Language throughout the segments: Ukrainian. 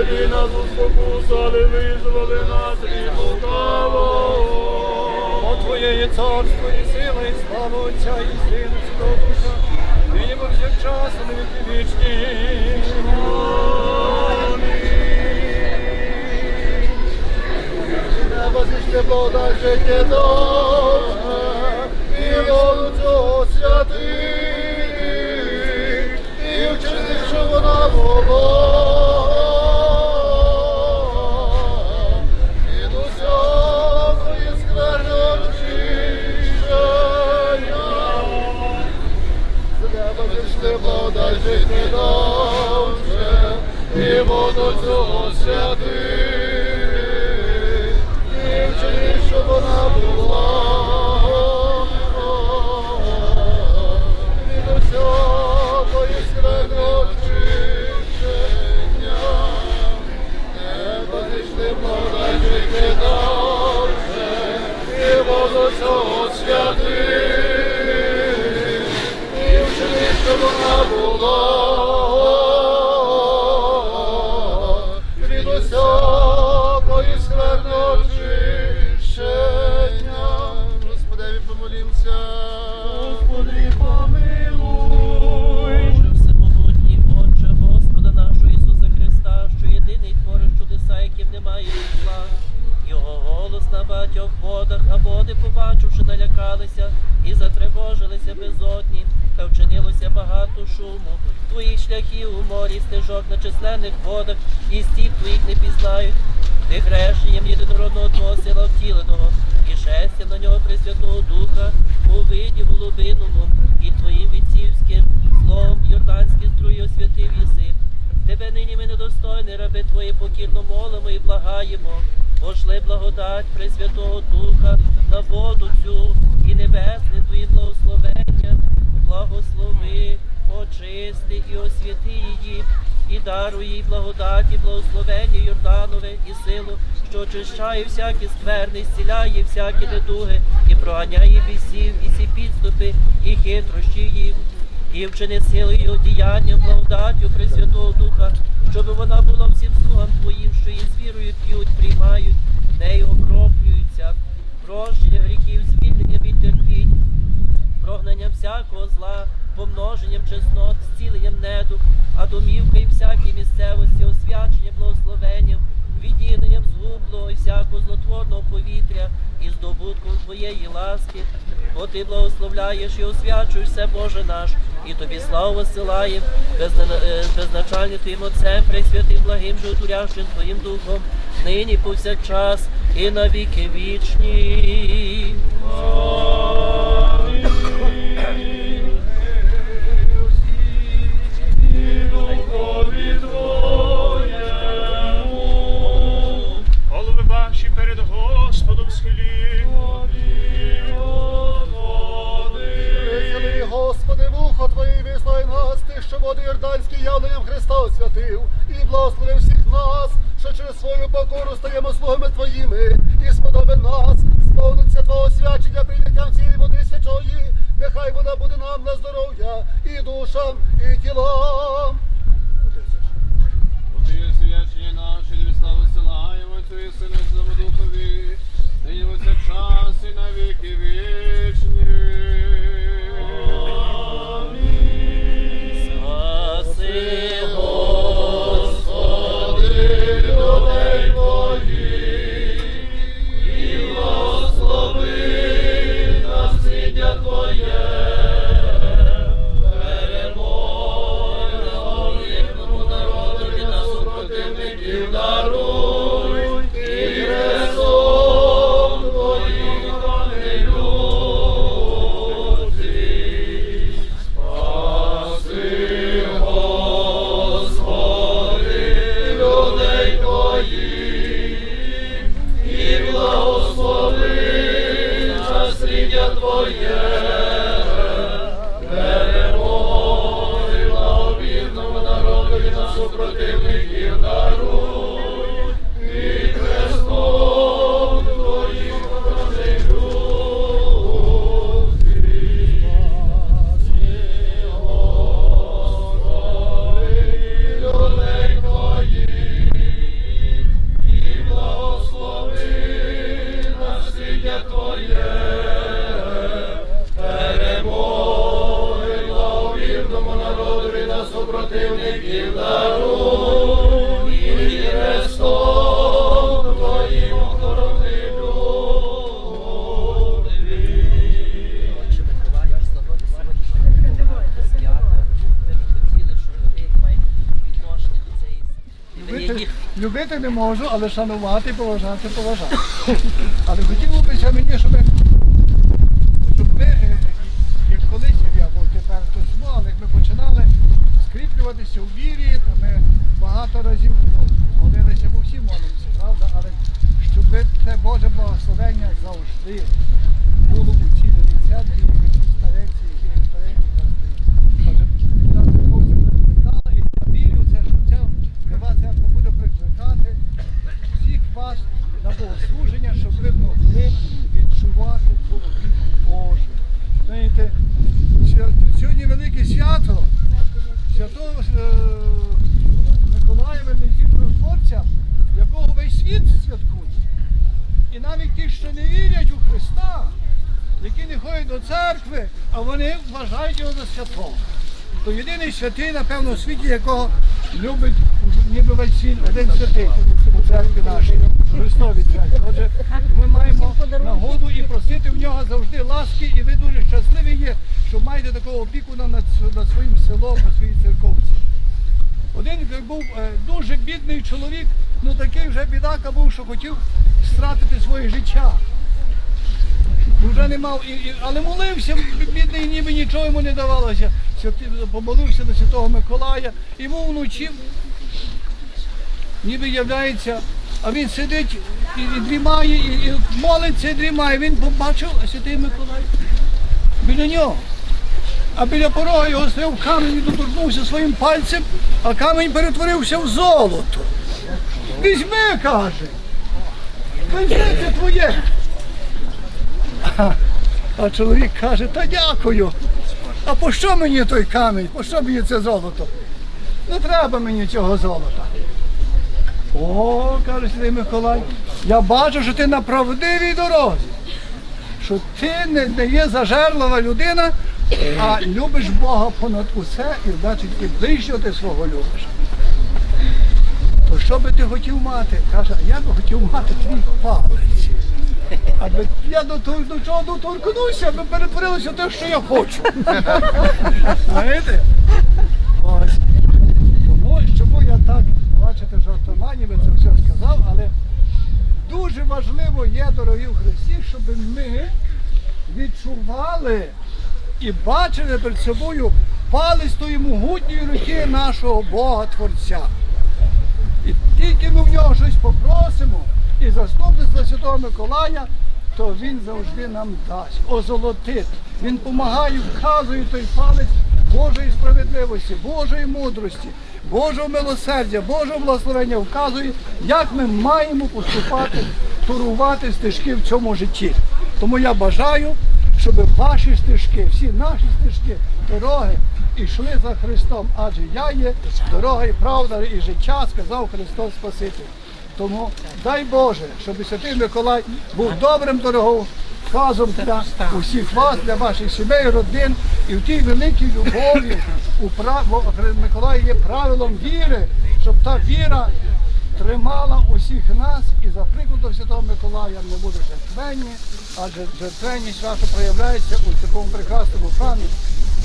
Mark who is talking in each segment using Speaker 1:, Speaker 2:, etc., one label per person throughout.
Speaker 1: і нас у спокусу, але визволи нас від лукавого.
Speaker 2: О Твоєє царство і сила, і слава Отця і Сина, і Святого Духа, нині повсякчас, і на віки вічні.
Speaker 3: Небо зійшли благодать життя святих. І вчини, що вона була.
Speaker 4: Шуму. Твоїх шляхів у морі, стежок на численних водах, і стів твоїх не пізнають. Ти хрещенням єдинородного Твого сила втіленого, і шестя на нього Пресвятого Духа у виді голубиному, і Твоїм відцівським словом Йорданські струї освятив єси. Тебе нині ми недостойні, раби Твої покірно молимо і благаємо. Пошли благодать Пресвятого Духа на воду цю і небесне Твої благословення. Благослови, очисти і освяти її, і даруй їй благодаті, благословення Йорданове і силу, що очищає всякі скверни, зціляє всякі недуги, і проганяє бісів, і всі підступи, і хитрощі їх і вчини силою одіяння, благодаттю Пресвятого Духа, щоб вона була всім слугам Твоїм, що її з вірою п'ють, приймають, нею окроплюються, прощення гріхів, звільнення від терпінь, прогнанням всякого зла, помноженням чеснот, зціленням недух, а домівка і всякій місцевості, освяченням, благословенням, відділенням згублого і всякого злотворного повітря і здобутком Твоєї ласки, бо Ти благословляєш і освячуєш все, Боже наш, і Тобі славу висилаєм, е, безначальним Твоїм Отцем, пресвятим, благим, животворящим Твоїм Духом, нині повсякчас і на віки вічні.
Speaker 3: Через свою покору стаємо слугами Твоїми, і сподоби нас, сповниться Твого свячення прийняттям цієї води свячої, нехай вона буде нам на здоров'я і душам, і тілам.
Speaker 5: От є свячення наше, тобі славу силаємо, Отцю і Сину і Святому Духові, нині час і на віки
Speaker 3: даруй, і хрестом людей Твоїх, і благослови насліддя Твоє. Народові нашу супротивників даруй,
Speaker 2: Любити, не можу, але шанувати, поважати, поважати. Але хотіло б мені, щоб, щоб ми, е, як колись я був тепер то смо, але ми починали скріплюватися у вірі, ми багато разів ну, молилися, бо всі молимося, правда? Але щоб це Боже благословення завжди було у цілій церкві, і всі старенці, і старенькі завжди. Отже, завжди Бог це прикликала, і я вірю в це, що ця нова церква буде прикликати всіх вас на богослуження, щоб ви могли відчувати ту опіку Божу. Знаєте, свя- сьогодні велике свято святого е, Миколая Венезітного Творця, якого весь світ святкує. І навіть ті, що не вірять у Христа, які не ходять до церкви, а вони вважають його за святого. То єдиний святий, напевно, у світі, якого любить ніби весь світ, один святий у церкві нашій, Христовій церкві. Отже, ми маємо нагоду і просити в нього завжди ласки, і ви дуже щасливі є, що маєте такого опікуна над, над своїм селом, над своїй церковці. Один був е, дуже бідний чоловік, ну такий вже бідака був, що хотів стратити своє життя. Вже не мав, і, і- але молився, бідний, ніби нічого йому не давалося. Помолився до Святого Миколая, і йому вночі ніби являється, а він сидить і, і дрімає, і, і молиться, і дрімає. Він побачив, Святий Миколай біля нього. А біля порога його стояв камінь, він доторкнувся своїм пальцем, а камінь перетворився в золото. Візьми, каже. Візьми, це твоє. А, чоловік каже, та дякую. А по що мені той камінь? По що мені це золото? Не треба мені цього золота. О, каже Святий Миколай, я бачу, що ти на правдивій дорозі. Що ти не, не є зажерлива людина, а любиш Бога понад усе і значить і ближнього ти свого любиш. То що би ти хотів мати? Каже, я би хотів мати твій палець. Аби я до, до чого доторкнуся, аби перетворилося те, що я хочу. Знаєте? Тому чому я так, бачите, жартомані, ви це все сказав, але дуже важливо є, дорогі в Христі, щоб ми відчували і бачили перед собою палець тої могутньої руки нашого Бога Творця. І тільки ми в нього щось попросимо і заступництво Святого Миколая, то він завжди нам дасть, озолотить. Він допомагає, вказує той палець Божої справедливості, Божої мудрості, Божого милосердя, Божого благословення, вказує, як ми маємо поступати, турувати стежки в цьому житті. Тому я бажаю, щоб ваші стежки, всі наші стежки, дороги йшли за Христом, адже я є дорога і правда і життя, сказав Христос Спаситель. Тому дай Боже, щоб Святий Миколай був добрим дороговказом для усіх вас, для ваших сімей, родин і в тій великій любові у прав... бо Миколай є правилом віри, щоб та віра тримала усіх нас і за прикладом Святого Миколая ми будемо жертвенні, адже жертвенність ваша проявляється у такому прекрасному храмі.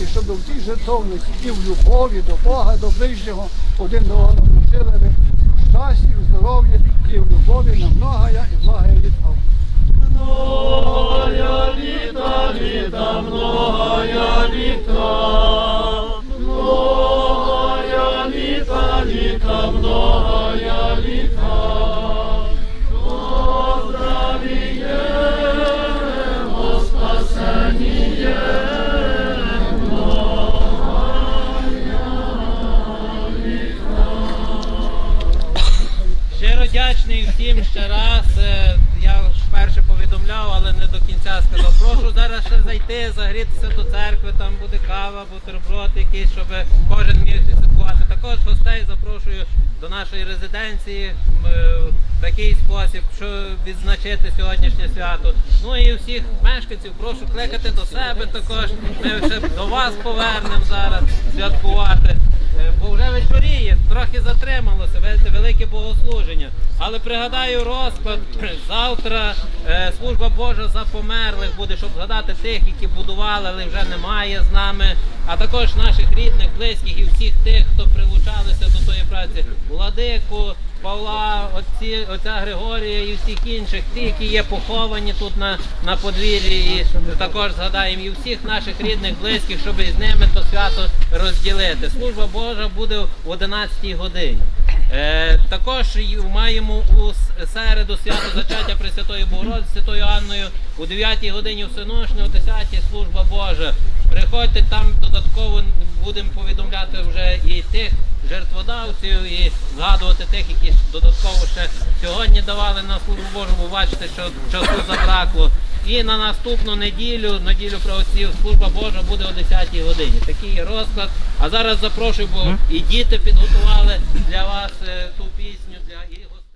Speaker 2: І щоб в тій жертовності і в любові до Бога, до ближнього один до одного жили здоров'ї і в любові на многая і благая літа.
Speaker 1: Многая літа, літа, многая літа,
Speaker 6: до кінця сказав. Прошу зараз ще зайти, загрітися до церкви, там буде кава, бутерброд якийсь, щоб кожен міг святкувати. Також гостей запрошую до нашої резиденції в такий спосіб, що відзначити сьогоднішнє свято. Ну і всіх мешканців прошу кликати до себе також. Ми ще до вас повернемо зараз. святкувати. Е, Бо вже вечоріє, трохи затрималося, велике богослуження. Але пригадаю розклад, завтра е, служба Божа за померлих буде, щоб згадати тих, які будували, але вже немає з нами, а також наших рідних, близьких і всіх тих, хто прилучалися до тої праці. Владику, Павла, отці, отця Григорія і всіх інших, ті, які є поховані тут на, на подвір'ї, і також згадаємо і всіх наших рідних, близьких, щоб із ними то свято розділити. Служба Божа буде в 11 годині. Е, також маємо у середу свято зачаття Пресвятої Богородиці Святою Анною у 9 годині всеношні, о 10 служба Божа. Приходьте там додатково будемо повідомляти вже і тих жертводавців, і згадувати тих, які додатково ще сьогодні давали на службу Божу, бо бачите, що часу забракло. І на наступну неділю, неділю правосів, служба Божа буде о 10 годині. Такий є розклад. А зараз запрошую, бо і діти підготували для вас е, ту пісню.